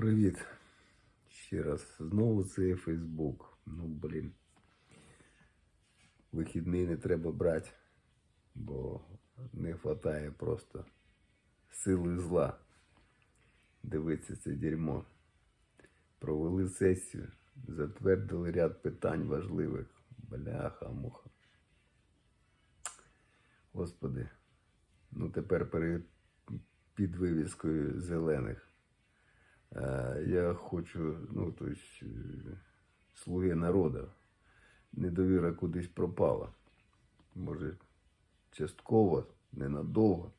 Привіт. Ще раз. Знову це Фейсбук. Ну, блін. Вихідний не треба брати, бо не вистачає просто сили зла. Дивитися це дерьмо. Провели сесію, затвердили ряд питань важливих. Бляха, муха. Господи. Ну тепер перед під вивіскою зелених. Е, Я хочу, ну, тобто, е, слуги народу. Недовіра кудись пропала. Може, частково, ненадовго.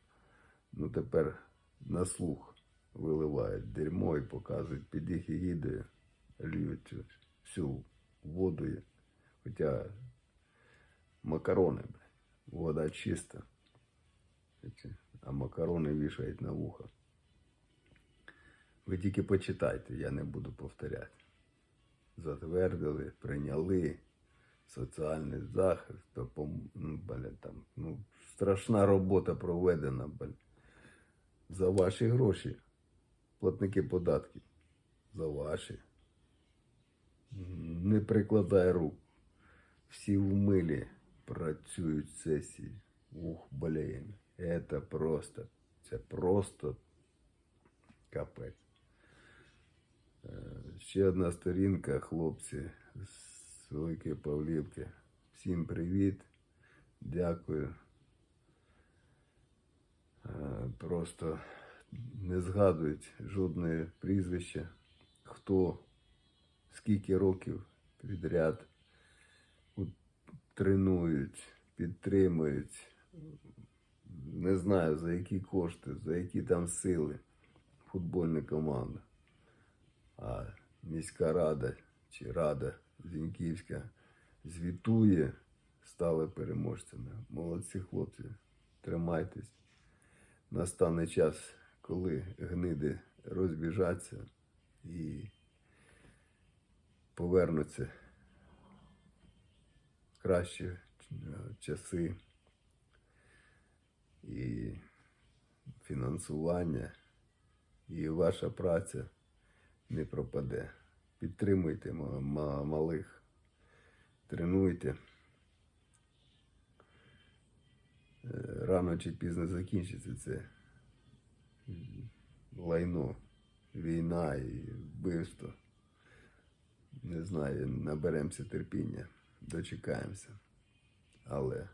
Ну тепер на слух виливають дерьмо і показують під їх егідою, льють всю воду. Хоча макарони, вода чиста. А макарони вішають на вуха. Ви тільки почитайте, я не буду повторяти. Затвердили, прийняли соціальний захист, допом... ну, бля, там, ну, страшна робота проведена, бля. За ваші гроші. Платники податків. За ваші. Не прикладай рук. Всі в милі працюють сесії. Ух, блін. Это просто. Це просто капець. Ще одна сторінка, хлопці з Великої Павлівки. Всім привіт. Дякую. Е, Просто не згадують жодне прізвище, хто скільки років підряд тренують, підтримують. Не знаю за які кошти, за які там сили футбольна команда. А міська рада чи рада Зіньківська звітує, стали переможцями. Молодці хлопці, тримайтесь. Настане час, коли гниди розбіжаться і повернуться кращі е, часи і фінансування, і ваша праця не пропаде. Підтримуйте ма- ма- малих, тренуйте. Е, Рано чи пізно закінчиться це лайно, війна і вбивство. Не знаю, наберемося терпіння, дочекаємося. Але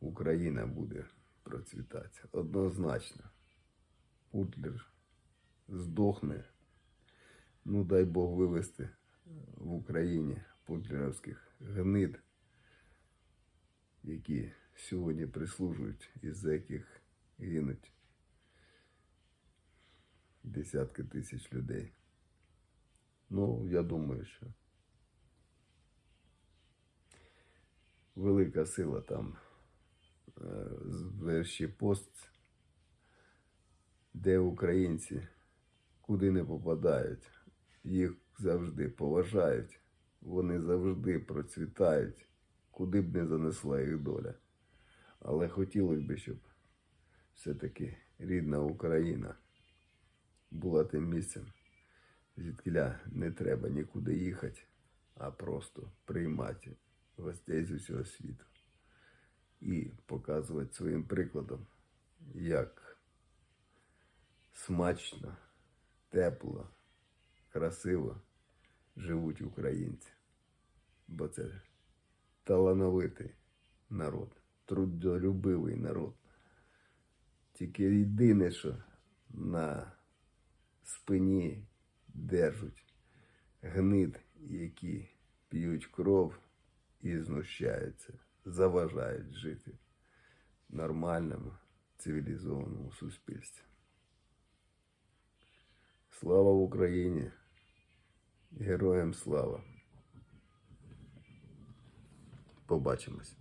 Україна буде процвітати. Однозначно. Путлер здохне. Ну, дай Бог вивести в Україні путлерівських гнид, які сьогодні прислужують, із-за яких гинуть десятки тисяч людей. Ну, я думаю, що велика сила там е, верші пост, де українці куди не попадають, їх завжди поважають, вони завжди процвітають, куди б не занесла їх доля. Але хотілося б, щоб все-таки рідна Україна була тим місцем, звідкиля не треба нікуди їхати, а просто приймати гостей з усього світу і показувати своїм прикладом, як смачно, тепло, красиво живуть українці. Бо це талановитий народ, трудолюбивий народ. Тільки єдине, що на спині держать гнид, які п'ють кров і знущаються, заважають жити нормальному цивілізованому суспільстві. Слава Україні! Героям слава! Побачимось!